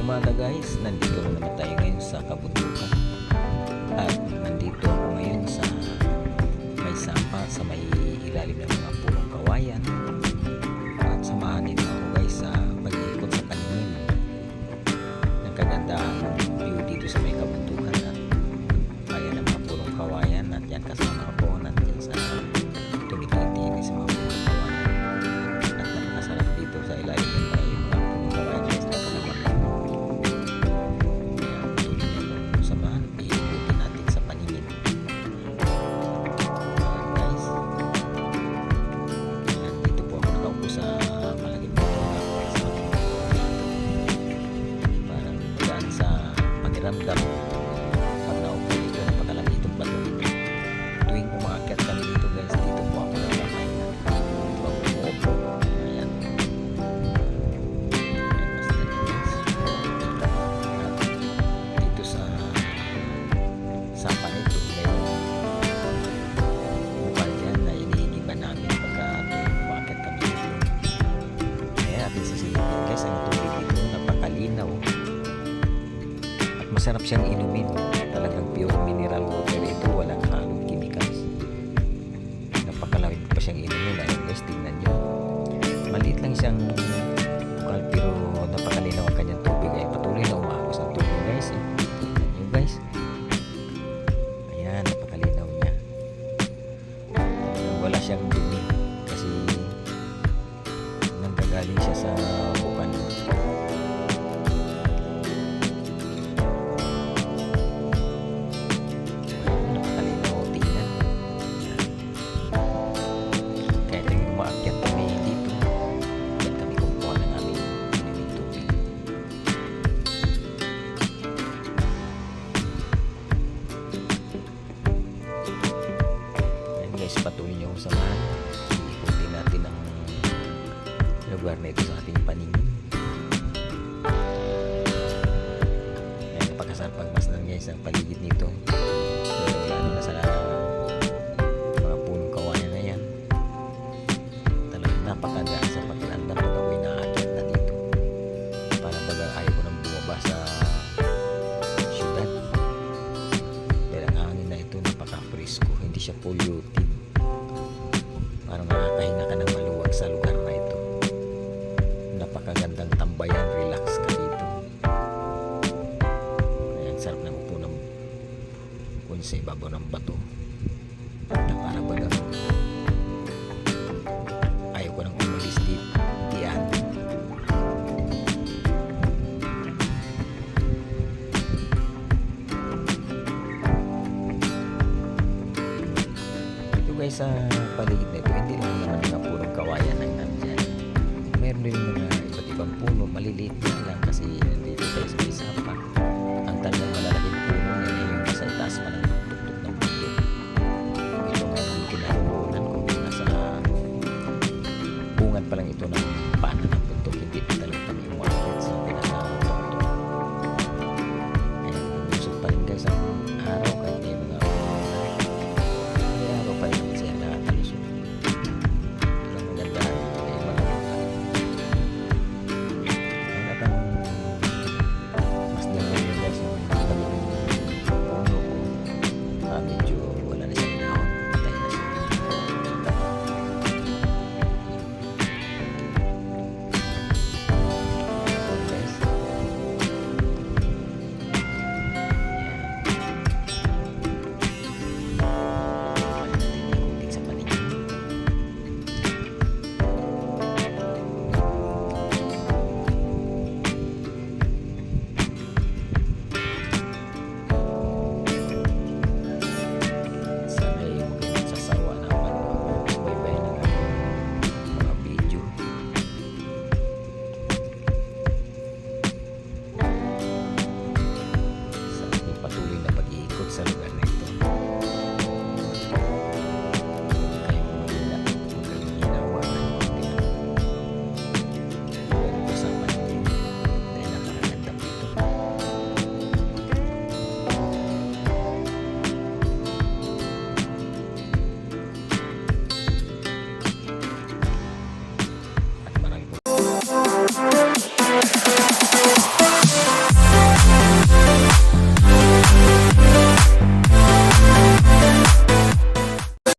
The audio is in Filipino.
umaga guys, nandito na naman tayo ngayon sa kabundukan At nandito ako ngayon sa may sapa sa may ilalim ng mga masarap siyang inumin. Talagang pure mineral water ito walang halong chemicals. Napakalawin pa siyang inumin ayun guys tingnan nyo maliit lang siyang bukal pero napakalinaw ang kanyang tubig. Ay patuloy na umaagos ang tubig guys eh. Tingnan nyo guys. Ayan napakalinaw niya. Wala siyang dumi kasi nanggagaling siya sa paningin. Ayan, napakasarap pagmasdan guys ang paligid nito. Lalo na sa mga punong kawayan na yan. Talagang sa pakiramdam pag ako'y nakakit na dito. Para baga ayaw ko nang bumaba sa syudad. Ang hangin na ito napaka-presko hindi siya polluted sa ibabaw ng bato na para baga ayaw ko nang umalis dito. Diyan. Ito guys sa paligid na ito, hindi lang naman mga purong kawayan ang nandyan. Meron din mga iba't ibang puno, maliliit lang kasi